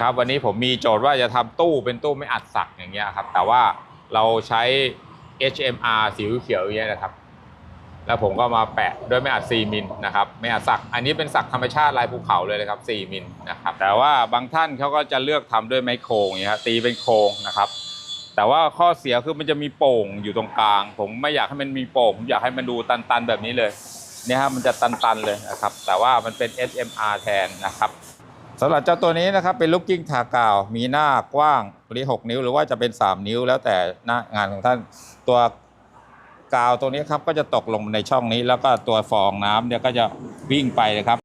ครับวันนี้ผมมีโจทย์ว่าจะทำตู้เป็นตู้ไม่อัดสักอย่างเงี้ยครับแต่ว่าเราใช้ HMR สีเขียวอย่างเงี้ยนะครับ แล้วผมก็มาแปะด้วยไม่อัด 4 มิลนะครับไม่อัดสัก อันนี้เป็นสักธรรมชาติลายภูเขาเลยนะครับ 4 มิลนะครับแต่ว่าบางท่านเขาก็จะเลือกทำด้วยไม้โครงอย่างเงี้ยครตีเป็นโครงนะครับ แต่ว่าข้อเสียคือมันจะมีโป่งอยู่ตรงกลาง ผมไม่อยากให้มันมีโป่งผมอยากให้มันดูตันๆแบบนี้เลยเนี่ยครับมันจะตันๆเลยนะครับ แต่ว่ามันเป็น HMR แทนนะครับ สำหรับเจ้าตัวนี้นะครับเป็นลูกกิ้งทากาว มีหน้ากว้างหรือ6นิ้ว หรือว่าจะเป็น 3 นิ้ว แล้วแต่หน้างานของท่านตัวกาวตัวนี้ครับก็จะตกลงในช่องนี้ แล้วก็ตัวฟองน้ำเนี่ยก็จะวิ่งไปนะครับ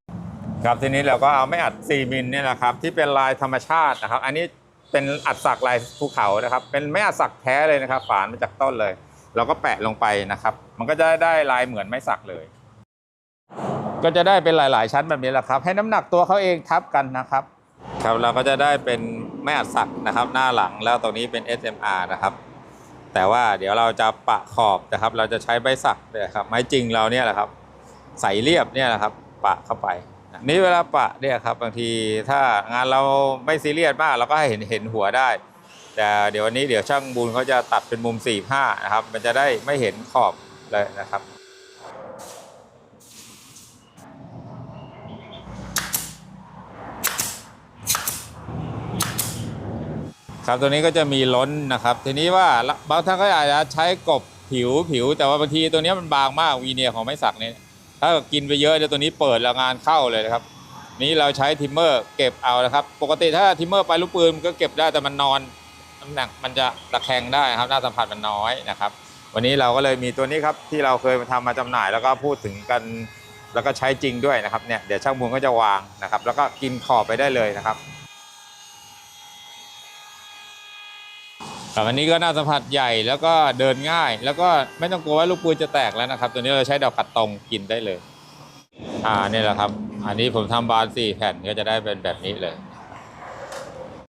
ครับทีนี้เราก็เอาไม่อัด4มิลเนี่ยนะครับ ที่เป็นลายธรรมชาตินะครับ อันนี้เป็นอัดสักลายภูเขานะครับ เป็นไม่อัดสักแท้เลยนะครับ ฝานมาจากต้นเลย เราก็แปะลงไปนะครับ มันก็จะได้ลายเหมือนไม้สักเลย ก็จะได้เป็นหลาย ๆ ชั้นแบบนี้แหละครับ ให้น้ำหนักตัวเขาเองทับกันนะครับครับเราก็จะได้เป็นแม่อัดสักนะครับ หน้าหลังแล้วตรงนี้เป็น SMR นะครับแต่ว่าเดี๋ยวเราจะปะขอบนะครับ เราจะใช้ใบสักนี่ยครับไม้จริงเราเนี่ยแหละครับ ใส่เรียบเนี่ยแหละครับ ปะเข้าไปนี่เวลาปะเนี่ยครับบางทีถ้างานเราไม่ซีเรียสมากเราก็ให้เห็นเห็นหัวได้ แต่เดี๋ยววันนี้เดี๋ยวช่างบุญเขาจะตัดเป็นมุม4 5นะครับ มันจะได้ไม่เห็นขอบเลยนะครับ ครับตัวนี้ก็จะมีล้นนะครับ ทีนี้ว่าบางท่านก็อาจจะใช้กบผิวผิว แต่ว่าบางทีตัวนี้มันบางมากวีเนียของไม้สักเนี่ยถ้ากินไปเยอะเดี๋ยวตัวนี้เปิดแล้วงานเข้าเลยนะครับ นี้เราใช้ทิมเมอร์เก็บเอานะครับ ปกติถ้าทิมเมอร์ไปลูกปืนมันก็เก็บได้แต่มันนอนน้ำหนักมันจะตะแคงได้ครับหน้าสัมผัสมันน้อยนะครับ วันนี้เราก็เลยมีตัวนี้ครับที่เราเคยมาทำมาจำหน่ายแล้วก็พูดถึงกันแล้วก็ใช้จริงด้วยนะครับเนี่ยเดี๋ยวช่างมูลก็จะวางนะครับ แล้วก็กินขอบไปได้เลยนะครับ แต่วันนี้ก็น่าสัมผัสใหญ่แล้วก็เดินง่าย แล้วก็ไม่ต้องกลัวว่าลูกปืนจะแตกแล้วนะครับ ตัวนี้เราใช้ดอกกัดตรงกินได้เลย อ่านี่แหละครับ อันนี้ผมทำบานสี่แผ่นก็จะได้เป็นแบบนี้เลย